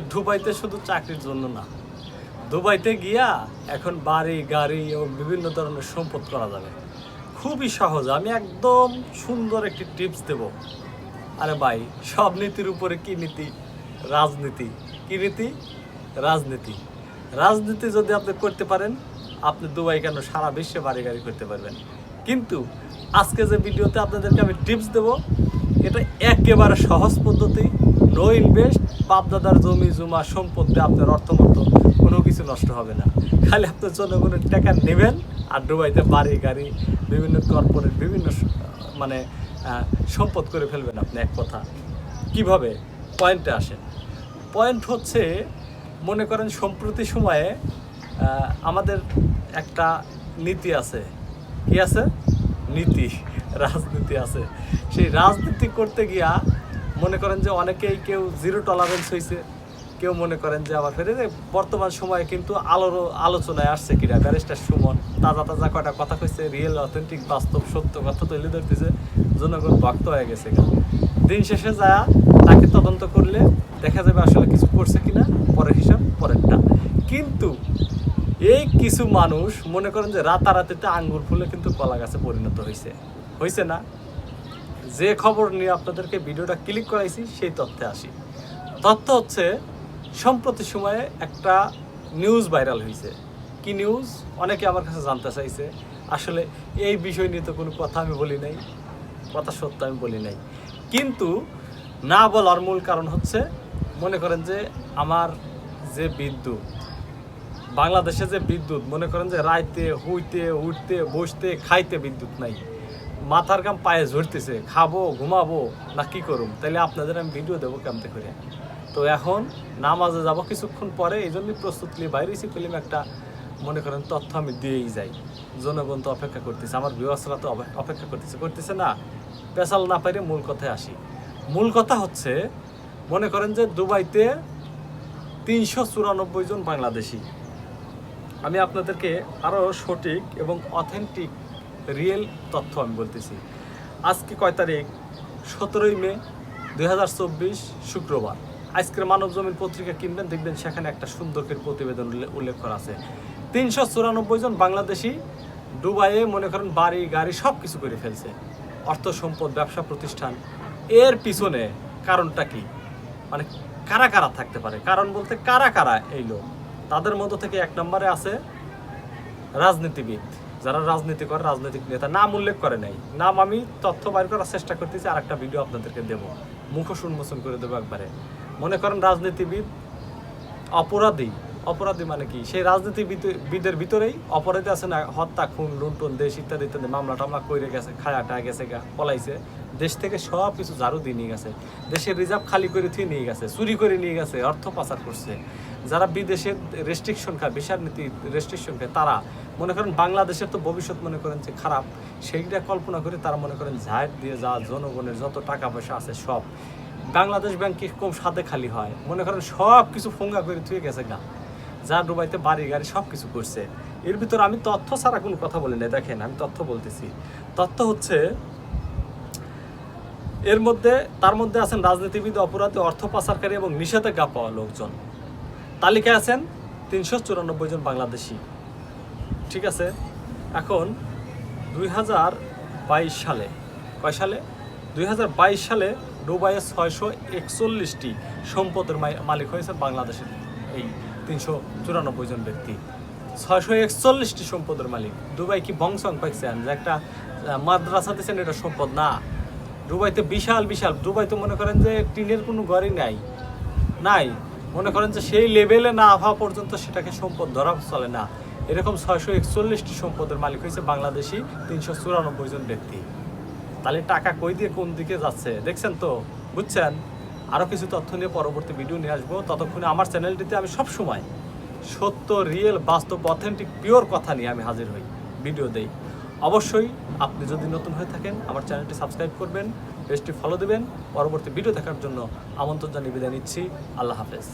দুবাইতে শুধু চাকরির জন্য না। দুবাইতে গিয়া এখন বাড়ি, গাড়ি এবং বিভিন্ন ধরনের সম্পদ করা যাবে। খুবই সহজ, আমি একদম সুন্দর একটি টিপস দেব। আরে ভাই, সব নীতির উপরে কী নীতি? রাজনীতি। কী নীতি? রাজনীতি। রাজনীতি যদি আপনি করতে পারেন, আপনি দুবাই কেন সারা বিশ্বে বাড়ি গাড়ি করতে পারবেন? কিন্তু আজকে যে ভিডিওতে আপনাদেরকে আমি টিপস দেব, এটা একেবারে সহজ পদ্ধতি। নো ইনভেস্ট বাপদাদার জমি, জমা সম্পত্তি আপনার অর্থমত কোনো কিছু নষ্ট হবে না। খালি আপনার জনগণের টাকা নেবেন আর ডুবাইতে বাড়ি, গাড়ি, বিভিন্ন কর্পোরেট বিভিন্ন মানে সম্পদ করে ফেলবেন আপনি এক কথা। কীভাবে? পয়েন্টে আসেন। পয়েন্ট হচ্ছে, মনে করেন সম্প্রতি সময়ে আমাদের একটা নীতি আছে। কি আছে? নীতি, রাজনীতি আছে। সেই রাজনীতি করতে গিয়া মনে করেন যে অনেকেই কেউ জিরো টলারেন্স হয়েছে কেউ মনে করেন যে আবার ফেরে যে বর্তমান সময়ে কিন্তু আলোর আলোচনায় আসছে কিনা ব্যারিস্টার সুমন, তাজা তাজা কয়টা কথা কইছে রিয়েল অথেন্টিক বাস্তব, সত্য কথা তুলে ধরতেছে, জনগণ ভক্ত হয়ে গেছে। দিন শেষে যায় তাকে তদন্ত করলে দেখা যাবে আসলে কিছু করছে কিনা পরের হিসাব পরেরটা কিন্তু এই কিছু মানুষ মনে করেন যে রাতারাতিতে আঙ্গুর ফুলে কিন্তু কলা গাছে পরিণত হয়েছে হয়েছে না? যে খবর নিয়ে আপনাদেরকে ভিডিওটা ক্লিক করাইছি, সেই তথ্যে আসি। তথ্য হচ্ছে, সম্প্রতি সময়ে একটা নিউজ ভাইরাল হয়েছে কি নিউজ? অনেকে আমার কাছে জানতে চাইছে। আসলে এই বিষয় নিয়ে তো কোনো কথা আমি বলি নাই, কথা সত্য আমি বলি নাই। কিন্তু না বলার মূল কারণ হচ্ছে, মনে করেন যে আমার যে বিদ্যুৎ, বাংলাদেশে যে বিদ্যুৎ, মনে করেন যে রাইতে, হুইতে, উঠতে, বসতে, খাইতে বিদ্যুৎ নাই। মাথার কাম পায়ে ঝরতেছে, খাব, ঘুমাবো, না কি করুম? তাহলে আপনাদের আমি ভিডিও দেবো কেমতে করে। তো এখন নামাজে যাব, কিছুক্ষণ পরে এই জন্যই প্রস্তুত নিয়ে বাইরেছি ফিল্ম একটা, মনে করেন, তথ্য আমি দিয়েই যাই। জনগণ তো অপেক্ষা করতেছে, আমার বিবাসরা তো অপে- অপেক্ষা করতেছে করতেছে না। পেশাল না পাইলে মূল কথায় আসি। মূল কথা হচ্ছে, মনে করেন যে দুবাইতে তিনশো চুরানব্বই জন বাংলাদেশি। আমি আপনাদেরকে আরও সঠিক এবং অথেন্টিক রিয়েল তথ্য আমি বলতেছি। আজকে কয় তারিখ? সতেরোই মে দু হাজার চব্বিশ শুক্রবার। আজকের মানব জমির পত্রিকা কিনবেন, দেখবেন সেখানে একটা সুন্দরকের প্রতিবেদন উল্লে- উল্লেখ করা আছে। তিনশো চুরানব্বই জন বাংলাদেশি দুবাইয়ে মনে করেন বাড়ি, গাড়ি সব কিছু করে ফেলছে। অর্থ সম্পদ, ব্যবসা প্রতিষ্ঠান, এর পিছনে কারণটা কি? মানে কারা কারা থাকতে পারে? কারণ বলতে কারা কারা এই লোক? তাদের মধ্য থেকে এক নম্বরে আছে রাজনীতিবিদ। যারা রাজনীতি করে, রাজনৈতিক নেতা নাম উল্লেখ করে নাই। নাম আমি তথ্য বাইর করার চেষ্টা করতেছি আর একটা ভিডিও আপনাদেরকে দেব। মুখোশ উন্মোচন করে দেবো একবারে। মনে করেন রাজনীতিবিদ অপরাধী অপরাধী মানে কি? সেই রাজনীতিবিদের ভিতরেই অপরাধী আছে না, হত্যা, খুন, লুণ্ঠন, দেশ ইত্যাদি ইত্যাদি, মামলা টামলা করে গেছে, খায়া টায়া গেছে গা, পলাইছে। দেশ থেকে সব কিছু ঝাড়ু দিয়ে নিয়ে গেছে। দেশের রিজার্ভ খালি করে থুয়ে নিয়ে গেছে, চুরি করে নিয়ে গেছে, অর্থ পাচার করছে। যারা বিদেশে রেস্ট্রিকশন খায় বিচার নীতি রেস্ট্রিকশন খায়, তারা মনে করেন বাংলাদেশের তো ভবিষ্যৎ মনে করেন যে খারাপ, সেইটা কল্পনা করে তারা মনে করেন ঝাড় দিয়ে যা জনগণের যত টাকা পয়সা আছে সব। বাংলাদেশ ব্যাংক কম সাথে খালি হয়? মনে করেন সব কিছু ফোঙ্গা করে থুয়ে গেছে গা। যা ডুবাইতে বাড়ি গাড়ি সব কিছু করছে। এর ভিতর আমি তথ্য ছাড়া কোনো কথা বলি না দেখেন, আমি তথ্য বলতেছি। তথ্য হচ্ছে, এর মধ্যে, তার মধ্যে আছেন রাজনীতিবিদ, অপরাধী, অর্থ পাচারকারী এবং নিষেধাজ্ঞা পাওয়া লোকজন। তালিকায় আছেন তিনশো চুরানব্বই জন বাংলাদেশি। ঠিক আছে? এখন দুই হাজার বাইশ সালে, কয় সালে? দুই হাজার বাইশ সালে দুবাইয়ে ছয়শো একচল্লিশটি সম্পদের মালিক হয়েছে বাংলাদেশের। এই তিনশো চুরানব্বই জন ব্যক্তি। ছয়শো একচল্লিশটি সম্পদের মালিক। দুবাই কি বংশং পাইছেন যে একটা মাদ্রাসা দিচ্ছেন এটা সম্পদ না। দুবাইতে বিশাল বিশাল। দুবাইতে মনে করেন যে টিনের কোনো ঘরই নাই। নাই। মনে করেন যে সেই লেভেলে না হওয়া পর্যন্ত সেটাকে সম্পদ ধরা চলে না। এরকম ছয়শো একচল্লিশটি সম্পদের মালিক হয়েছে বাংলাদেশি তিনশো চুরানব্বই জন ব্যক্তি। তাহলে টাকা কই দিয়ে কোন দিকে যাচ্ছে? দেখছেন তো? বুঝছেন? আরও কিছু তথ্য নিয়ে পরবর্তী ভিডিও নিয়ে আসব। ততক্ষণে আমার চ্যানেলটিতে আমি সব সময় সত্য রিয়েল বাস্তব অথেন্টিক পিওর কথা নিয়ে আমি হাজির হই। ভিডিও দেই। অবশ্যই আপনি যদি নতুন হয়ে থাকেন, আমার চ্যানেলটি সাবস্ক্রাইব করবেন পেজটি ফলো দেবেন। পরবর্তী ভিডিও দেখার জন্য আমন্ত্রণ জানিয়ে বিদায় নিচ্ছি। আল্লাহ হাফেজ।